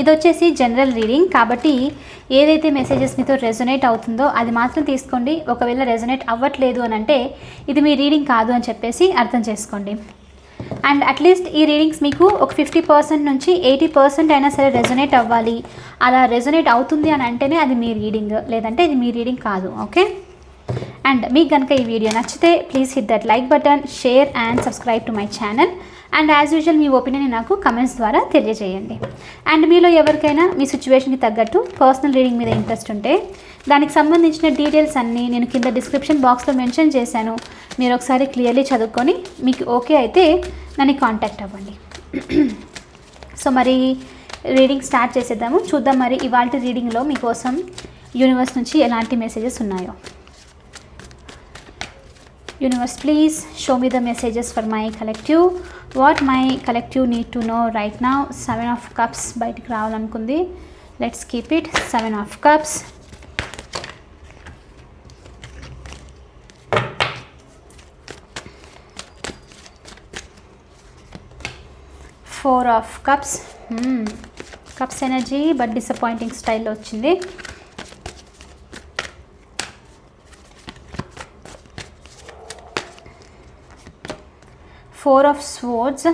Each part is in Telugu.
ఇది వచ్చేసి జనరల్ రీడింగ్ కాబట్టి ఏదైతే మెసేజెస్ మీతో రెజొనేట్ అవుతుందో అది మాత్రం తీసుకోండి. ఒకవేళ రెజొనేట్ అవ్వట్లేదు అని అంటే ఇది మీ రీడింగ్ కాదు అని చెప్పేసి అర్థం చేసుకోండి. అండ్ అట్లీస్ట్ ఈ రీడింగ్స్ మీకు ఒక ఫిఫ్టీ పర్సెంట్ నుంచి ఎయిటీ పర్సెంట్ అయినా సరే రెజొనేట్ అవ్వాలి. అలా రెజొనేట్ అవుతుంది అని అంటేనే అది మీ రీడింగ్ లేదంటే ఇది మీ రీడింగ్ కాదు. ఓకే? అండ్ మీకు కనుక ఈ వీడియో నచ్చితే please hit that like button share and subscribe to my channel and as usual me opinion నాకు కమెంట్స్ ద్వారా తెలియజేయండి. అండ్ మీలో ఎవరికైనా మీ సిచ్యువేషన్కి తగ్గట్టు పర్సనల్ రీడింగ్ మీద ఇంట్రెస్ట్ ఉంటే దానికి సంబంధించిన డీటెయిల్స్ అన్నీ నేను కింద డిస్క్రిప్షన్ బాక్స్లో మెన్షన్ చేశాను. మీరు ఒకసారి క్లియర్లీ చదువుకొని మీకు ఓకే అయితే నన్ను కాంటాక్ట్ అవ్వండి. సో మరి రీడింగ్ స్టార్ట్ చేసేద్దాము. చూద్దాం మరి ఇవాళ రీడింగ్లో మీకోసం యూనివర్స్ నుంచి ఎలాంటి మెసేజెస్ ఉన్నాయో. Universe please show me the messages for my collective what my collective need to know right now seven of cups బయటికి రావాలనుకుంది. Let's keep it seven of cups four of cups cups energy but disappointing స్టైల్లో వచ్చింది. Four of swords.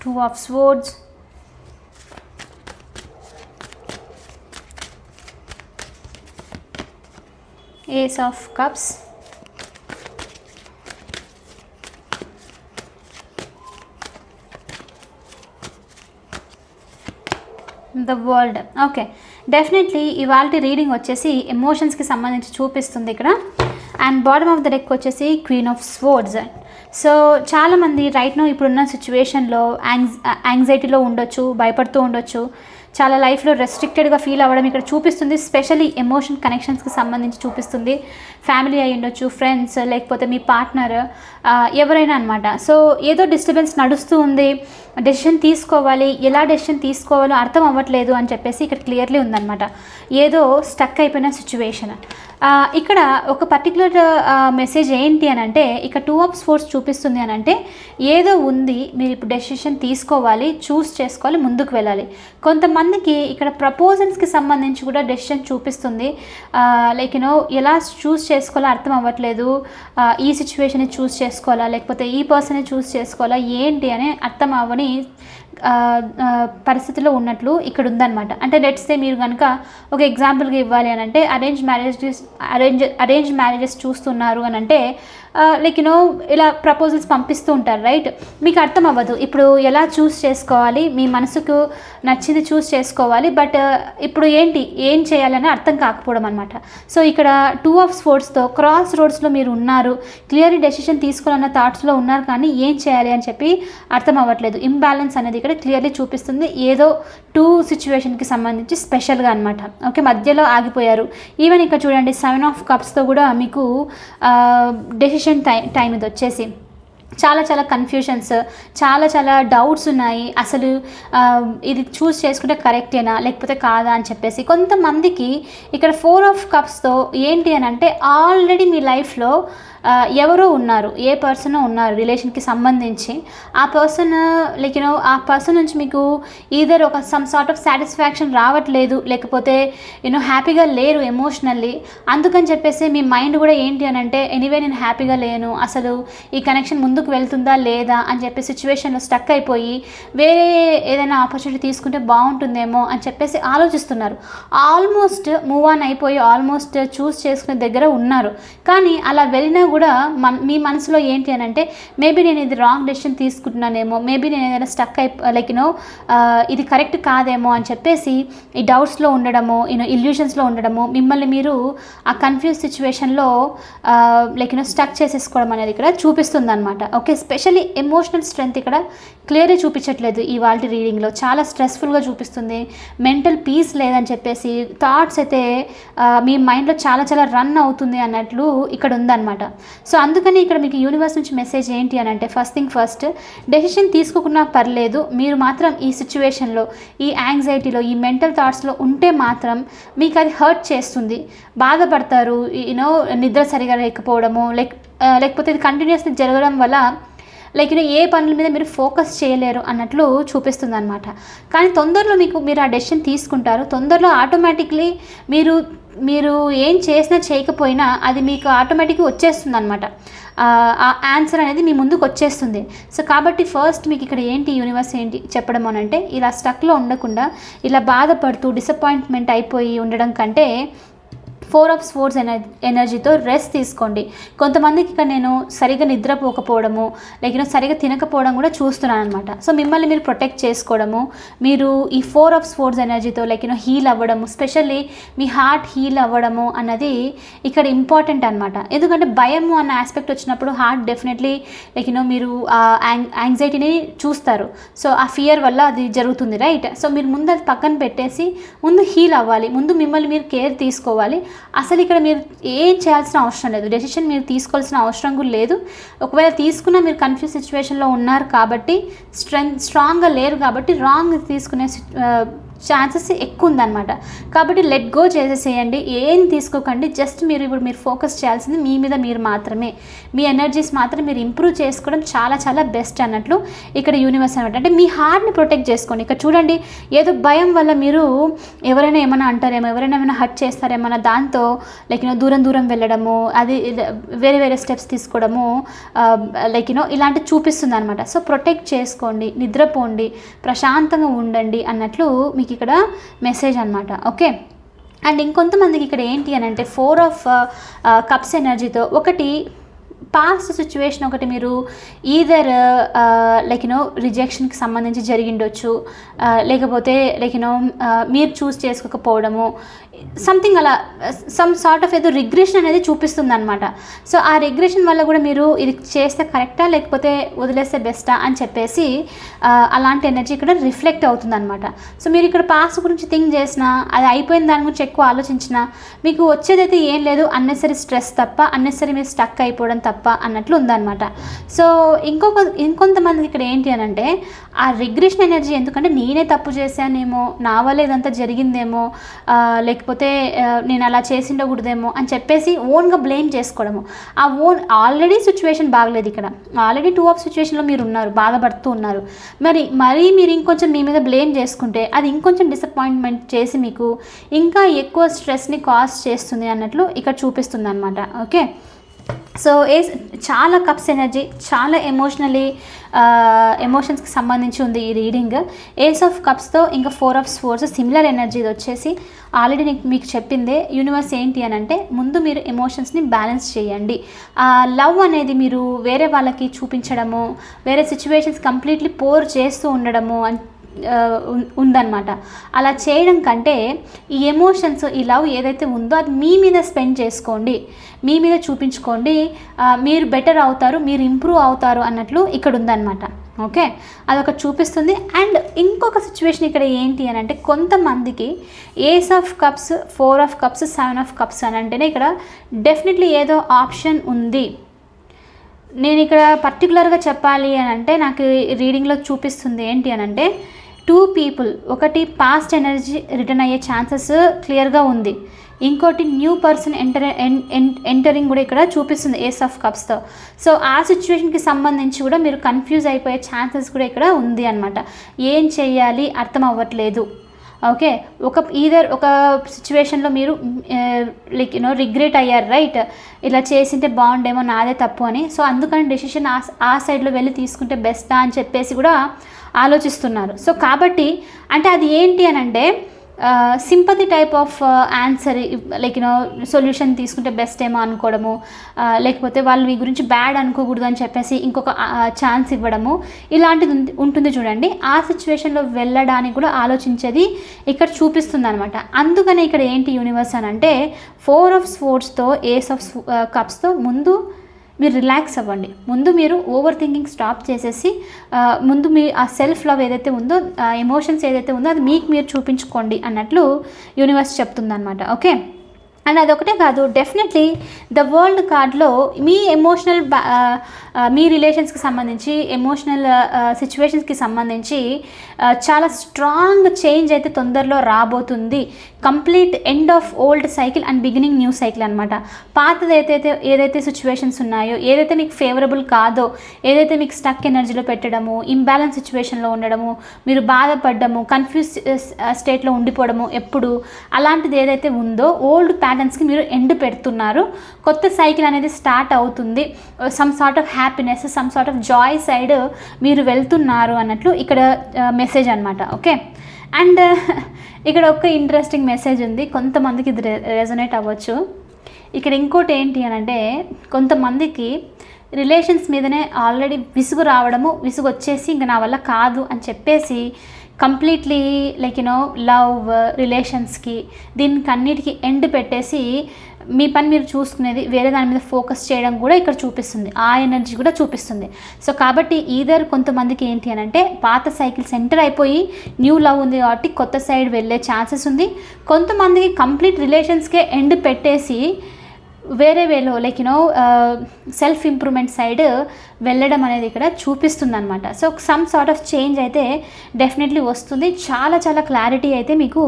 Two of swords. Ace of cups the world okay definitely ఇవాళ రీడింగ్ వచ్చేసి ఎమోషన్స్కి సంబంధించి చూపిస్తుంది ఇక్కడ. And bottom of the deck వచ్చేసి క్వీన్ ఆఫ్ స్వోర్డ్స్ సో చాలామంది రైట్నో ఇప్పుడున్న సిచ్యువేషన్లో యాంగ్ యాంగ్జైటీలో ఉండొచ్చు భయపడుతూ ఉండొచ్చు. చాలా లైఫ్లో రెస్ట్రిక్టెడ్గా ఫీల్ అవ్వడం ఇక్కడ చూపిస్తుంది. స్పెషల్లీ ఎమోషన్ కనెక్షన్స్కి సంబంధించి చూపిస్తుంది. ఫ్యామిలీ అయి ఉండొచ్చు ఫ్రెండ్స్ లేకపోతే మీ పార్ట్నర్ ఎవరైనా అనమాట సో ఏదో డిస్టర్బెన్స్ నడుస్తూ ఉంది. డెసిషన్ తీసుకోవాలి. ఎలా డెసిషన్ తీసుకోవాలో అర్థం అవ్వట్లేదు అని చెప్పేసి ఇక్కడ క్లియర్లీ ఉందన్నమాట. ఏదో స్టక్ అయిపోయిన సిచ్యువేషన్ ఇక్కడ ఒక పర్టికులర్ మెసేజ్ ఏంటి అని అంటే ఇక టూ ఆఫ్ స్పోర్ట్స్ చూపిస్తుంది అని అంటే ఏదో ఉంది. మీరు ఇప్పుడు డెసిషన్ తీసుకోవాలి. చూస్ చేసుకోవాలి. ముందుకు వెళ్ళాలి. కొంతమందికి ఇక్కడ ప్రపోజల్స్కి సంబంధించి కూడా డెసిషన్ చూపిస్తుంది. లైక్ యూనో ఎలా చూస్ చేసుకోవాలో అర్థం అవ్వట్లేదు. ఈ సిచ్యువేషన్ చూస్ చేసుకోవాలి లేకపోతే ఈ పర్సనే చూస్ చేసుకోవాలా? ఏంటి అని అర్థం అవ్వని పరిస్థితిలో ఉన్నట్లు ఇక్కడ ఉందన్నమాట. అంటే లెట్స్ డే మీరు కనుక ఒక ఎగ్జాంపుల్గా ఇవ్వాలి అని అంటే arrange marriages arrange arrange marriages చూస్తున్నారు అని అంటే లైక్ యూనో ఇలా ప్రపోజల్స్ పంపిస్తూ ఉంటారు రైట్ మీకు అర్థం అవ్వదు. ఇప్పుడు ఎలా చూస్ చేసుకోవాలి? మీ మనసుకు నచ్చింది చూస్ చేసుకోవాలి బట్ ఇప్పుడు ఏంటి? ఏం చేయాలని అర్థం కాకపోవడం అనమాట సో ఇక్కడ టూ ఆఫ్ స్పోర్ట్స్తో క్రాస్ రోడ్స్లో మీరు ఉన్నారు క్లియర్ డెసిషన్ తీసుకోవాలన్న థాట్స్లో ఉన్నారు కానీ ఏం చేయాలి అని చెప్పి అర్థం అవ్వట్లేదు. ఇంబ్యాలెన్స్ అనేది ఇక్కడ క్లియర్లీ చూపిస్తుంది ఏదో టూ సిచ్యువేషన్కి సంబంధించి స్పెషల్గా అనమాట ఓకే మధ్యలో ఆగిపోయారు. ఈవెన్ ఇక్కడ చూడండి సెవెన్ ఆఫ్ కప్స్తో కూడా మీకు డెసిషన్ టైం టైం ఇది వచ్చేసి. చాలా చాలా కన్ఫ్యూషన్స్ చాలా చాలా డౌట్స్ ఉన్నాయి. అసలు ఇది చూస్ చేసుకుంటే కరెక్టేనా లేకపోతే కాదా అని చెప్పేసి. కొంతమందికి ఇక్కడ ఫోర్ ఆఫ్ కప్స్తో ఏంటి అని అంటే ఆల్రెడీ మీ లైఫ్లో ఎవరో ఉన్నారు ఏ పర్సన్ ఉన్నారు రిలేషన్కి సంబంధించి. ఆ పర్సన్ లైక్ యూనో ఆ పర్సన్ నుంచి మీకు ఈధర్ ఒక సమ్ సార్ట్ ఆఫ్ సాటిస్ఫాక్షన్ రావట్లేదు లేకపోతే యూనో హ్యాపీగా లేరు ఎమోషనల్లీ అందుకని చెప్పేసి మీ మైండ్ కూడా ఏంటి అని అంటే ఎనీవే నేను హ్యాపీగా లేను అసలు ఈ కనెక్షన్ ముందుకు వెళ్తుందా లేదా? అని చెప్పి సిచ్యువేషన్లో స్టక్ అయిపోయి వేరే ఏదైనా ఆపర్చునిటీ తీసుకుంటే బాగుంటుందేమో అని చెప్పేసి ఆలోచిస్తున్నారు. ఆల్మోస్ట్ మూవ్ ఆన్ అయిపోయి ఆల్మోస్ట్ చూస్ చేసుకునే దగ్గర ఉన్నారు. కానీ అలా వెళ్ళినా కూడా మన మీ మనసులో ఏంటి అని అంటే మేబీ నేను ఇది రాంగ్ డెసిషన్ తీసుకుంటున్నానేమో మేబీ నేను ఏదైనా స్టక్ అయి లైక్ యూనో ఇది కరెక్ట్ కాదేమో అని చెప్పేసి ఈ డౌట్స్లో ఉండడము యూనో ఇల్యూషన్స్లో ఉండడము మిమ్మల్ని మీరు ఆ కన్ఫ్యూజ్ సిచ్యువేషన్లో లైక్ యూనో స్టక్ చేసేసుకోవడం అనేది ఇక్కడ చూపిస్తుంది అనమాట ఓకే స్పెషల్లీ ఎమోషనల్ స్ట్రెంగ్త్ ఇక్కడ క్లియర్గా చూపించట్లేదు ఈ వాళ్ళ రీడింగ్లో చాలా స్ట్రెస్ఫుల్గా చూపిస్తుంది. మెంటల్ పీస్ లేదని చెప్పేసి థాట్స్ అయితే మీ మైండ్లో చాలా చాలా రన్ అవుతుంది అన్నట్లు ఇక్కడ ఉందన్నమాట. సో అందుకని ఇక్కడ మీకు యూనివర్స్ నుంచి మెసేజ్ ఏంటి అని అంటే ఫస్ట్ థింగ్ ఫస్ట్ డెసిషన్ తీసుకోకున్నా పర్లేదు మీరు మాత్రం ఈ సిచ్యువేషన్లో ఈ యాంగ్జైటీలో ఈ మెంటల్ థాట్స్లో ఉంటే మాత్రం మీకు అది హర్ట్ చేస్తుంది. బాధపడతారు యూనో నిద్ర సరిగా లేకపోవడము లైక్ లేకపోతే ఇది కంటిన్యూస్గా జరగడం వల్ల లైక్ ఏ పనుల మీద మీరు ఫోకస్ చేయలేరు అన్నట్లు చూపిస్తుంది అనమాట కానీ తొందరలో మీకు మీరు ఆ డెసిషన్ తీసుకుంటారు. తొందరలో ఆటోమేటిక్లీ మీరు మీరు ఏం చేసినా చేయకపోయినా అది మీకు ఆటోమేటిక్గా వచ్చేస్తుంది అనమాట ఆ ఆన్సర్ అనేది మీ ముందుకు వచ్చేస్తుంది. సో కాబట్టి ఫస్ట్ మీకు ఇక్కడ ఏంటి యూనివర్స్ ఏంటి చెప్పడం అని అంటే ఇలా స్టక్లో ఉండకుండా ఇలా బాధపడుతూ డిసప్పాయింట్మెంట్ అయిపోయి ఉండడం కంటే ఫోర్ ఆఫ్ స్పోర్ట్స్ ఎనర్జీ ఎనర్జీతో రెస్ట్ తీసుకోండి. కొంతమందికి ఇక్కడ నేను సరిగా నిద్రపోకపోవడము లైక్ సరిగ్గా సరిగా తినకపోవడం కూడా చూస్తున్నాను అనమాట సో మిమ్మల్ని మీరు ప్రొటెక్ట్ చేసుకోవడము మీరు ఈ ఫోర్ ఆఫ్ స్పోర్ట్స్ ఎనర్జీతో లైక్ యూనో హీల్ అవ్వడము స్పెషల్లీ మీ హార్ట్ హీల్ అవ్వడము అన్నది ఇక్కడ ఇంపార్టెంట్ అనమాట ఎందుకంటే భయము అన్న ఆస్పెక్ట్ వచ్చినప్పుడు హార్ట్ డెఫినెట్లీ లైక్ యూనో మీరు ఆ యాంగ్జైటీని చూస్తారు. సో ఆ ఫియర్ వల్ల అది జరుగుతుంది రైట్? సో మీరు ముందు అది పక్కన పెట్టేసి ముందు హీల్ అవ్వాలి ముందు మిమ్మల్ని మీరు కేర్ తీసుకోవాలి. అసలు ఇక్కడ మీరు ఏం చేయాల్సిన అవసరం లేదు. డెసిషన్ మీరు తీసుకోవాల్సిన అవసరం కూడా లేదు. ఒకవేళ తీసుకున్న మీరు కన్ఫ్యూజ్ సిచ్యువేషన్లో ఉన్నారు కాబట్టి స్ట్రెంగ్ స్ట్రాంగ్గా లేరు కాబట్టి రాంగ్ తీసుకునే ఛాన్సెస్ ఎక్కువ ఉందన్నమాట కాబట్టి లెట్ గో చేసేసేయండి. ఏం తీసుకోకండి. జస్ట్ మీరు ఇప్పుడు మీరు ఫోకస్ చేయాల్సింది మీ మీద మీరు మాత్రమే. మీ ఎనర్జీస్ మాత్రం మీరు ఇంప్రూవ్ చేసుకోవడం చాలా చాలా బెస్ట్ అన్నట్లు ఇక్కడ యూనివర్స్ అనమాట అంటే మీ హార్ట్ని ప్రొటెక్ట్ చేసుకోండి. ఇక్కడ చూడండి ఏదో భయం వల్ల మీరు ఎవరైనా ఏమైనా అంటారేమో ఎవరైనా ఏమైనా హర్ట్ చేస్తారేమో దాంతో లైక్ యూనో దూరం దూరం వెళ్ళడము అది వేరే వేరే స్టెప్స్ తీసుకోవడము లైక్ యూనో ఇలాంటి చూపిస్తుంది అనమాట సో ప్రొటెక్ట్ చేసుకోండి నిద్రపోండి ప్రశాంతంగా ఉండండి అన్నట్లు మీకు ఇక్కడ మెసేజ్ అనమాట ఓకే అండ్ ఇంకొంతమందికి ఇక్కడ ఏంటి అని అంటే ఫోర్ ఆఫ్ కప్స్ ఎనర్జీతో ఒకటి పాస్ట్ సిచ్యువేషన్ ఒకటి మీరు ఈదర్ లైక్ యూనో రిజెక్షన్కి సంబంధించి జరిగిండొచ్చు. Uh, లేకపోతే లైక్ యూనో uh, మీరు చూస్ చేసుకోకపోవడము. సంథింగ్ అలా సమ్ సార్ట్ ఆఫ్ ఏదో రిగ్రెషన్ అనేది చూపిస్తుంది అనమాట సో ఆ రిగ్రెషన్ వల్ల కూడా మీరు ఇది చేస్తే కరెక్టా లేకపోతే వదిలేస్తే బెస్టా అని చెప్పేసి అలాంటి ఎనర్జీ ఇక్కడ రిఫ్లెక్ట్ అవుతుంది అనమాట సో మీరు ఇక్కడ పాస్ట్ గురించి థింక్ చేసినా అది అయిపోయిన దాని గురించి ఎక్కువ ఆలోచించిన మీకు వచ్చేదైతే ఏం లేదు అన్నెసరీ స్ట్రెస్ తప్ప అన్నెసరీ మీరు స్టక్ అయిపోవడం తప్ప అన్నట్లు ఉందన్నమాట. సో ఇంకొక ఇంకొంతమంది ఇక్కడ ఏంటి అని అంటే ఆ రిగ్రెషన్ ఎనర్జీ ఎందుకంటే నేనే తప్పు చేశానేమో నా వల్ల ఇదంతా జరిగిందేమో లైక్ లేకపోతే నేను అలా చేసిండకూడదేమో అని చెప్పేసి ఓన్గా బ్లేమ్ చేసుకోవడము. ఆ ఓన్ ఆల్రెడీ సిచ్యువేషన్ బాగలేదు ఇక్కడ. ఆల్రెడీ టూ ఆఫ్ సిచ్యువేషన్లో మీరు ఉన్నారు బాధపడుతూ ఉన్నారు. మరి మరీ మీరు ఇంకొంచెం మీ మీద బ్లేమ్ చేసుకుంటే అది ఇంకొంచెం డిసప్పాయింట్మెంట్ చేసి మీకు ఇంకా ఎక్కువ స్ట్రెస్ని కాజ్ చేస్తుంది అన్నట్లు ఇక్కడ చూపిస్తుంది అనమాట ఓకే? సో ఏ చాలా కప్స్ ఎనర్జీ చాలా ఎమోషనలీ ఎమోషన్స్కి సంబంధించి ఉంది ఈ రీడింగ్. ఏస్ ఆఫ్ కప్స్తో ఇంకా four of sports similar energy వచ్చేసి ఆల్రెడీ నీకు మీకు చెప్పిందే యూనివర్స్ ఏంటి అని అంటే ముందు మీరు ఎమోషన్స్ని బ్యాలెన్స్ చేయండి. లవ్ అనేది మీరు వేరే వాళ్ళకి చూపించడము వేరే సిచ్యువేషన్స్ కంప్లీట్లీ పోర్ చేస్తూ ఉండడము ఉందన్నమాట. అలా చేయడం కంటే ఈ ఎమోషన్స్ ఈ లవ్ ఏదైతే ఉందో అది మీ మీద స్పెండ్ చేసుకోండి. మీ మీద చూపించుకోండి. మీరు బెటర్ అవుతారు మీరు ఇంప్రూవ్ అవుతారు అన్నట్లు ఇక్కడ ఉందన్నమాట. ఓకే? అదొక చూపిస్తుంది. అండ్ ఇంకొక సిచ్యువేషన్ ఇక్కడ ఏంటి అని అంటే కొంతమందికి ace of cups four of cups seven of cups అని అంటేనే ఇక్కడ డెఫినెట్లీ ఏదో ఆప్షన్ ఉంది. నేను ఇక్కడ పర్టికులర్గా చెప్పాలి అని అంటే నాకు రీడింగ్లో చూపిస్తుంది ఏంటి అని అంటే టూ పీపుల్ ఒకటి పాస్ట్ ఎనర్జీ రిటర్న్ అయ్యే ఛాన్సెస్ క్లియర్గా ఉంది. ఇంకోటి న్యూ పర్సన్ ఎంటర్ ఎంటరింగ్ కూడా ఇక్కడ చూపిస్తుంది ఏస్ ఆఫ్ కప్స్తో సో ఆ సిచ్యువేషన్కి సంబంధించి కూడా మీరు కన్ఫ్యూజ్ అయిపోయే ఛాన్సెస్ కూడా ఇక్కడ ఉంది అనమాట ఏం చేయాలి? అర్థం అవ్వట్లేదు. ఓకే ఒక ఈదర్ ఒక సిచ్యువేషన్లో మీరు లైక్ యూనో రిగ్రెట్ అయ్యారు రైట్ ఇలా చేసింటే బాగుండేమో నాదే తప్పు అని. సో అందుకని డెసిషన్ ఆ ఆ సైడ్లో వెళ్ళి తీసుకుంటే బెస్టా అని చెప్పేసి కూడా ఆలోచిస్తున్నారు. సో కాబట్టి అంటే అది ఏంటి అని అంటే sympathy type of answer like you know solution తీసుకుంటే బెస్ట్ ఏమో అనుకోవడము లేకపోతే వాళ్ళు మీ గురించి బ్యాడ్ అనుకోకూడదు అని చెప్పేసి ఇంకొక ఛాన్స్ ఇవ్వడము ఇలాంటిది ఉంటుంది చూడండి. ఆ సిచ్యువేషన్లో వెళ్ళడానికి కూడా ఆలోచించేది ఇక్కడ చూపిస్తుంది అనమాట అందుకనే ఇక్కడ ఏంటి యూనివర్స్ అని అంటే ఫోర్ ఆఫ్ స్పోర్ట్స్తో ఏస్ ఆఫ్ కప్స్తో ముందు మీరు రిలాక్స్ అవ్వండి. ముందు మీరు ఓవర్ థింకింగ్ స్టాప్ చేసేసి ముందు మీ ఆ సెల్ఫ్ లవ్ ఏదైతే ఉందో ఎమోషన్స్ ఏదైతే ఉందో అది మీకు మీరు చూపించుకోండి అన్నట్లు యూనివర్స్ చెప్తుందనమాట ఓకే? అండ్ అదొకటే కాదు డెఫినెట్లీ ద వరల్డ్ కార్డ్లో మీ ఎమోషనల్ మీ రిలేషన్స్కి సంబంధించి ఎమోషనల్ సిచ్యువేషన్స్కి సంబంధించి చాలా స్ట్రాంగ్ చేంజ్ అయితే తొందరలో రాబోతుంది. Complete end of old cycle and beginning new cycle అనమాట పాతది ఏదైతే ఏదైతే సిచ్యువేషన్స్ ఉన్నాయో ఏదైతే మీకు ఫేవరబుల్ కాదో ఏదైతే మీకు స్టక్ ఎనర్జీలో పెట్టడము ఇంబ్యాలెన్స్ సిచ్యువేషన్లో ఉండడము మీరు బాధపడ్డము కన్ఫ్యూజ్ స్టేట్లో ఉండిపోవడము ఎప్పుడు అలాంటిది ఏదైతే ఉందో ఓల్డ్ ప్యాటర్న్స్కి మీరు ఎండ్ పెడుతున్నారు. కొత్త సైకిల్ అనేది స్టార్ట్ అవుతుంది. Some sort of happiness some sort of joy side మీరు వెళ్తున్నారు అన్నట్లు ఇక్కడ మెసేజ్ అనమాట ఓకే అండ్ ఇక్కడ ఒక ఇంట్రెస్టింగ్ మెసేజ్ ఉంది. కొంతమందికి ఇది రెజొనేట్ అవ్వచ్చు. ఇక్కడ ఇంకోటి ఏంటి అని అంటే కొంతమందికి రిలేషన్స్ మీదనే ఆల్రెడీ విసుగు రావడము విసుగు వచ్చేసి ఇంక నా వల్ల కాదు అని చెప్పేసి completely like you know love రిలేషన్స్కి దీనికి అన్నిటికీ ఎండ్ పెట్టేసి మీ పని మీరు చూసుకునేది వేరే దాని మీద ఫోకస్ చేయడం కూడా ఇక్కడ చూపిస్తుంది. ఆ ఎనర్జీ కూడా చూపిస్తుంది. సో కాబట్టి ఈధర్ కొంతమందికి ఏంటి అని అంటే పాత సైకిల్ సెంటర్ అయిపోయి న్యూ లవ్ ఉంది కాబట్టి కొత్త సైడ్ వెళ్ళే ఛాన్సెస్ ఉంది. కొంతమందికి కంప్లీట్ రిలేషన్స్కే ఎండ్ పెట్టేసి వేరే వేలో like you know self improvement side వెళ్ళడం అనేది ఇక్కడ చూపిస్తుంది అనమాట so some sort of change అయితే డెఫినెట్లీ వస్తుంది. చాలా చాలా క్లారిటీ అయితే మీకు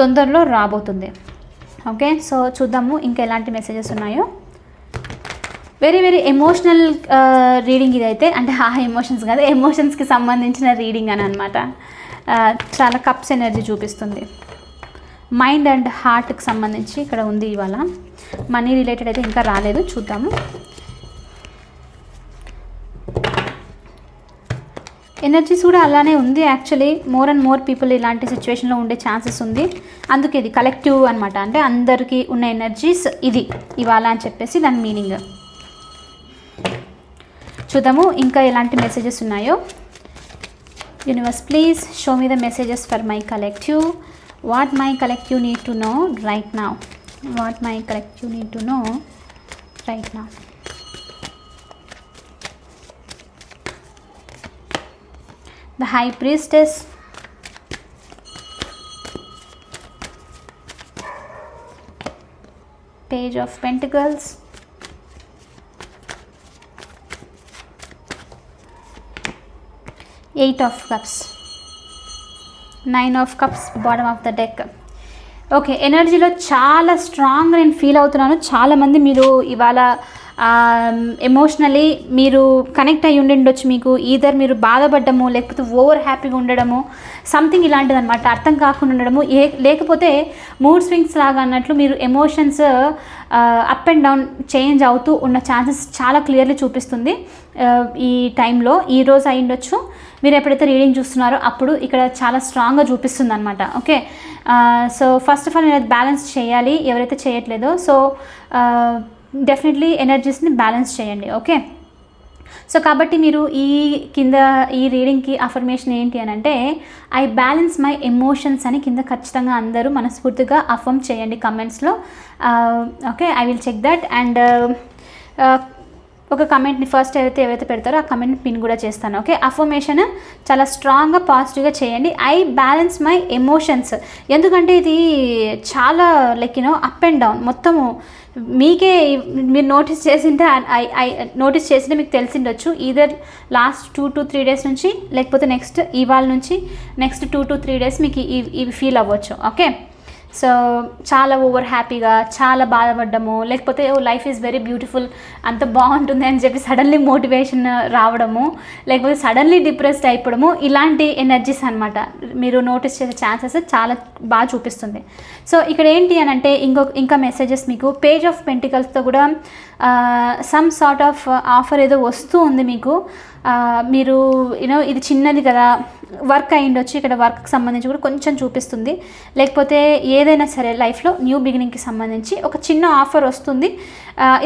తొందరలో రాబోతుంది. ఓకే? సో చూద్దాము ఇంకా ఎలాంటి మెసేజెస్ ఉన్నాయో. వెరీ వెరీ ఎమోషనల్ రీడింగ్ ఇదైతే. అంటే ఆ ఎమోషన్స్ కాదు. ఎమోషన్స్కి సంబంధించిన రీడింగ్ అని అనమాట uh, చాలా కప్స్ ఎనర్జీ చూపిస్తుంది. మైండ్ అండ్ హార్ట్కి సంబంధించి ఇక్కడ ఉంది ఇవాళ. మనీ రిలేటెడ్ అయితే ఇంకా రాలేదు. చూద్దాము. ఎనర్జీస్ కూడా అలానే ఉంది actually more and more people ఇలాంటి సిచ్యువేషన్లో ఉండే ఛాన్సెస్ ఉంది. అందుకే ఇది కలెక్టివ్ అనమాట అంటే అందరికీ ఉన్న ఎనర్జీస్ ఇది ఇవాళ అని చెప్పేసి దాని మీనింగ్ చూద్దాము ఇంకా ఎలాంటి మెసేజెస్ ఉన్నాయో. Universe please show me the messages for my collective what my collective need to know right now what my collective need to know right now the high priestess page of pentacles eight of cups nine of cups bottom of the deck okay ఎనర్జీలో చాలా స్ట్రాంగ్ నేను ఫీల్ అవుతున్నాను చాలామంది మీరు ఇవాళ Um, ఎమోషనలీ మీరు కనెక్ట్ అయ్యి ఉండొచ్చు మీకు. ఈధర్ మీరు బాధపడ్డము లేకపోతే ఓవర్ హ్యాపీగా ఉండడము సంథింగ్ ఇలాంటిది అనమాట అర్థం కాకుండా ఉండడము ఏ లేకపోతే మూడ్ స్వింగ్స్ లాగా అన్నట్లు మీరు emotions up and down change అవుతూ ఉన్న ఛాన్సెస్ చాలా క్లియర్లీ చూపిస్తుంది. Uh, ఈ టైంలో ఈ రోజు అయి ఉండొచ్చు. మీరు ఎప్పుడైతే రీడింగ్ చూస్తున్నారో అప్పుడు ఇక్కడ చాలా స్ట్రాంగ్గా చూపిస్తుంది అనమాట okay so first of all నేను బ్యాలెన్స్ చేయాలి. ఎవరైతే చేయట్లేదో సో uh, డెఫినెట్లీ ఎనర్జీస్ని బ్యాలెన్స్ చేయండి ఓకే సో కాబట్టి మీరు ఈ కింద ఈ రీడింగ్కి అఫర్మేషన్ ఏంటి అని అంటే ఐ బ్యాలెన్స్ మై ఎమోషన్స్ అని కింద ఖచ్చితంగా అందరూ మనస్ఫూర్తిగా అఫర్మ్ చేయండి కమెంట్స్లో okay I will check that and ఒక కమెంట్ని ఫస్ట్ ఏదైతే ఎవరైతే పెడతారో ఆ కమెంట్ పిన్ కూడా చేస్తాను ఓకే అఫర్మేషన్ చాలా స్ట్రాంగ్గా పాజిటివ్గా చేయండి. ఐ బ్యాలెన్స్ మై ఎమోషన్స్ ఎందుకంటే ఇది చాలా like you know up and down మొత్తము మీకే మీరు నోటీస్ చేసింటే ఐ ఐ నోటీస్ చేసింటే మీకు తెలిసిండొచ్చు. Either last two to three days నుంచి లేకపోతే నెక్స్ట్ ఇవాళ నుంచి next two to three days మీకు ఇవి ఇవి ఫీల్ అవ్వచ్చు ఓకే సో చాలా ఓవర్ హ్యాపీగా చాలా బాధపడ్డము. లేకపోతే oh life is very beautiful అంత బాగుంటుంది అని చెప్పి సడన్లీ మోటివేషన్ రావడము. లేకపోతే సడన్లీ డిప్రెస్డ్ అయిపోవడము. ఇలాంటి ఎనర్జీస్ అనమాట మీరు నోటీస్ చేసే ఛాన్సెస్ చాలా బాగా చూపిస్తుంది. సో ఇక్కడ ఏంటి అని అంటే ఇంకొక ఇంకా మెసేజెస్ మీకు. పేజ్ ఆఫ్ పెంటికల్స్తో కూడా సమ్ సార్ట్ ఆఫ్ ఆఫర్ ఏదో వస్తూ ఉంది మీకు. మీరు యూనో ఇది చిన్నది కదా వర్క్ అయి ఉండొచ్చు ఇక్కడ వర్క్కి సంబంధించి కూడా కొంచెం చూపిస్తుంది. లేకపోతే ఏదైనా సరే లైఫ్లో న్యూ బిగినింగ్కి సంబంధించి ఒక చిన్న ఆఫర్ వస్తుంది.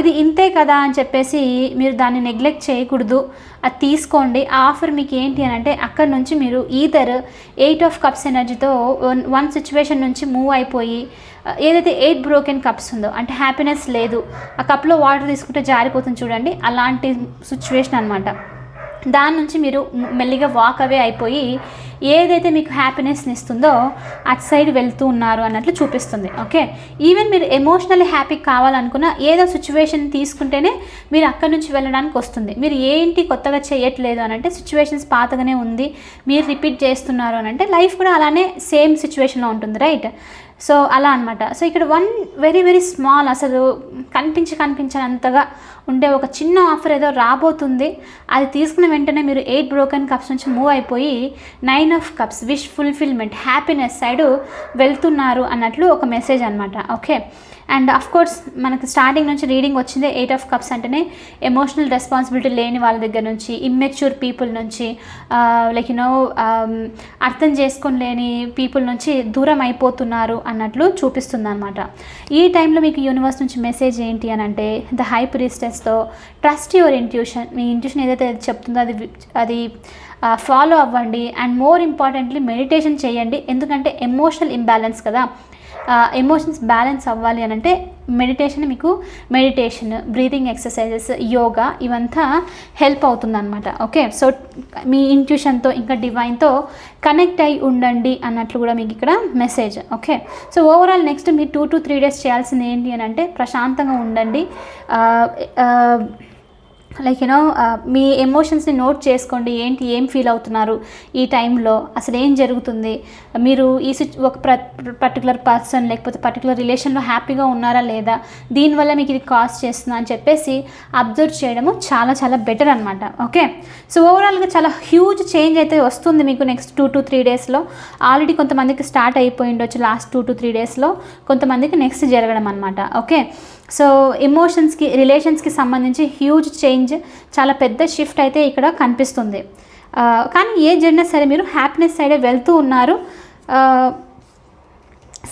ఇది ఇంతే కదా అని చెప్పేసి మీరు దాన్ని నెగ్లెక్ట్ చేయకూడదు. అది తీసుకోండి. ఆ ఆఫర్ మీకు ఏంటి అని అంటే అక్కడ నుంచి మీరు ఈథర్ ఎయిట్ ఆఫ్ కప్స్ ఎనర్జీతో వన్ వన్ సిచ్యువేషన్ నుంచి మూవ్ అయిపోయి ఏదైతే ఎయిట్ బ్రోకెన్ కప్స్ ఉందో అంటే హ్యాపీనెస్ లేదు ఆ కప్లో వాటర్ తీసుకుంటే జారిపోతుంది చూడండి. అలాంటి సిచ్యువేషన్ అనమాట దాని నుంచి మీరు మెల్లిగా వాక్ అవే అయిపోయి ఏదైతే మీకు హ్యాపీనెస్ని ఇస్తుందో అటు సైడ్ వెళ్తూ ఉన్నారు అన్నట్లు చూపిస్తుంది ఓకే ఈవెన్ మీరు ఎమోషనల్లీ హ్యాపీ కావాలనుకున్న ఏదో సిచ్యువేషన్ తీసుకుంటేనే మీరు అక్కడి నుంచి వెళ్ళడానికి వస్తుంది. మీరు ఏంటి కొత్తగా చేయట్లేదు అని అంటే సిచ్యువేషన్స్ పాతగానే ఉంది మీరు రిపీట్ చేస్తున్నారు అని అంటే లైఫ్ కూడా అలానే సేమ్ సిచ్యువేషన్లో ఉంటుంది రైట్ సో అలా అనమాట సో ఇక్కడ వన్ వెరీ వెరీ స్మాల్ అసలు కనిపించి కనిపించనంతగా ఉండే ఒక చిన్న ఆఫర్ ఏదో రాబోతుంది. అది తీసుకున్న వెంటనే మీరు ఎయిట్ బ్రోకెన్ కప్స్ నుంచి మూవ్ అయిపోయి nine of cups wish fulfillment happiness side వెళ్తున్నారు అన్నట్లు ఒక మెసేజ్ అనమాట ఓకే అండ్ అఫ్ కోర్స్ మనకు స్టార్టింగ్ నుంచి రీడింగ్ వచ్చింది ఎయిట్ ఆఫ్ కప్స్ అంటేనే ఎమోషనల్ రెస్పాన్సిబిలిటీ లేని వాళ్ళ దగ్గర నుంచి ఇమ్మెచ్యూర్ పీపుల్ నుంచి లైక్ యూనో అర్థం చేసుకొని లేని పీపుల్ నుంచి దూరం అయిపోతున్నారు అన్నట్లు చూపిస్తుంది అనమాట ఈ టైంలో మీకు యూనివర్స్ నుంచి మెసేజ్ ఏంటి అని అంటే ద హై ప్రీస్టెస్తో ట్రస్ట్ యువర్ ఇంట్యూషన్ మీ ఇంట్యూషన్ ఏదైతే చెప్తుందో అది అది ఫాలో అవ్వండి అండ్ మోర్ ఇంపార్టెంట్లీ మెడిటేషన్ చేయండి. ఎందుకంటే ఎమోషనల్ ఇంబ్యాలెన్స్ కదా. ఎమోషన్స్ బ్యాలెన్స్ అవ్వాలి అని అంటే మెడిటేషన్ మీకు మెడిటేషన్ బ్రీతింగ్ ఎక్సర్సైజెస్ యోగా ఇవంతా హెల్ప్ అవుతుందన్నమాట. ఓకే సో మీ ఇంట్యూషన్తో ఇంకా డివైన్తో కనెక్ట్ అయి ఉండండి అన్నట్లు కూడా మీకు ఇక్కడ message okay so overall next మీరు టూ టు త్రీ డేస్ చేయాల్సింది ఏంటి అని అంటే ప్రశాంతంగా ఉండండి. లైక్ యూనో uh, మీ ఎమోషన్స్ని నోట్ చేసుకోండి. ఏంటి ఏం ఫీల్ అవుతున్నారు ఈ టైంలో అసలు ఏం జరుగుతుంది? మీరు ఈ సిచ్ ఒక పర్టికులర్ పర్సన్ లేకపోతే పర్టికులర్ రిలేషన్లో హ్యాపీగా ఉన్నారా లేదా? దీనివల్ల మీకు ఇది కాస్ట్ చేస్తుందా అని చెప్పేసి అబ్జర్వ్ చేయడము చాలా చాలా బెటర్ అనమాట ఓకే సో ఓవరాల్గా చాలా హ్యూజ్ చేంజ్ అయితే వస్తుంది మీకు నెక్స్ట్ టూ టు త్రీ డేస్లో ఆల్రెడీ కొంతమందికి స్టార్ట్ అయిపోయి ఉండొచ్చు లాస్ట్ టూ టు త్రీ డేస్లో కొంతమందికి నెక్స్ట్ జరగడం అనమాట ఓకే సో ఎమోషన్స్కి రిలేషన్స్కి సంబంధించి హ్యూజ్ చేంజ్ చాలా పెద్ద షిఫ్ట్ అయితే ఇక్కడ కనిపిస్తుంది. Uh, కానీ ఏ జరిగినా సరే మీరు హ్యాపీనెస్ సైడే వెళ్తూ ఉన్నారు. Uh,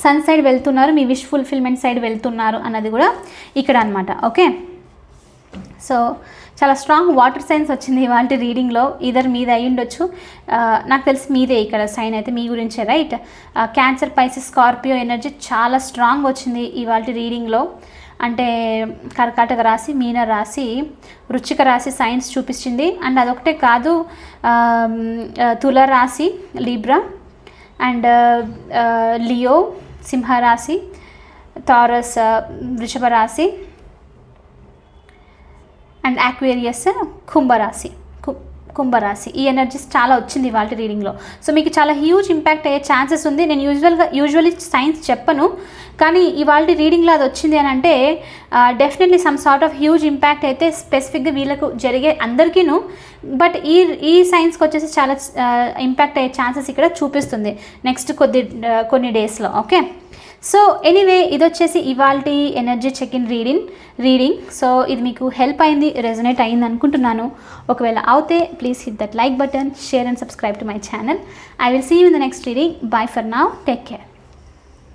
సన్ సైడ్ వెళ్తున్నారు మీ విష్ ఫుల్ఫిల్మెంట్ సైడ్ వెళ్తున్నారు అన్నది కూడా ఇక్కడ అనమాట ఓకే సో చాలా స్ట్రాంగ్ వాటర్ సైన్స్ వచ్చింది ఇవాళ రీడింగ్లో ఇదర్ మీద అయి ఉండొచ్చు. Uh, నాకు తెలిసి మీదే ఇక్కడ సైన్ అయితే మీ గురించే right Cancer Pisces Scorpio energy చాలా స్ట్రాంగ్ వచ్చింది ఇవాళ రీడింగ్లో అంటే కర్కాటక రాశి మీన రాశి వృచ్చిక రాశి సైన్స్ చూపించింది అండ్ అదొకటే కాదు తుల రాశి లీబ్రా అండ్ లియో సింహరాశి తారస్ వృషభ రాశి అండ్ యాక్వేరియస్ కుంభరాశి. కుంభరాశి. ఈ ఎనర్జీస్ చాలా వచ్చింది ఇవాళ రీడింగ్లో సో మీకు చాలా హ్యూజ్ ఇంపాక్ట్ అయ్యే ఛాన్సెస్ ఉంది. నేను యూజువల్గా యూజువల్లీ సైన్స్ చెప్పను. కానీ ఇవాళ రీడింగ్లో అది వచ్చింది అని అంటే definitely some sort of huge impact అయితే స్పెసిఫిక్గా వీళ్ళకు జరిగే అందరికీను. బట్ ఈ ఈ సైన్స్కి వచ్చేసి చాలా ఇంపాక్ట్ అయ్యే ఛాన్సెస్ ఇక్కడ చూపిస్తుంది. నెక్స్ట్ కొద్ది కొన్ని డేస్లో ఓకే సో ఎనీవే ఇది వచ్చేసి ఇవాల్టి energy check in reading reading so ఇది మీకు హెల్ప్ అయింది రెజనేట్ అయింది అనుకుంటున్నాను. ఒకవేళ అవుతే please hit that like button share and subscribe to my channel I will see you in the next reading bye for now take care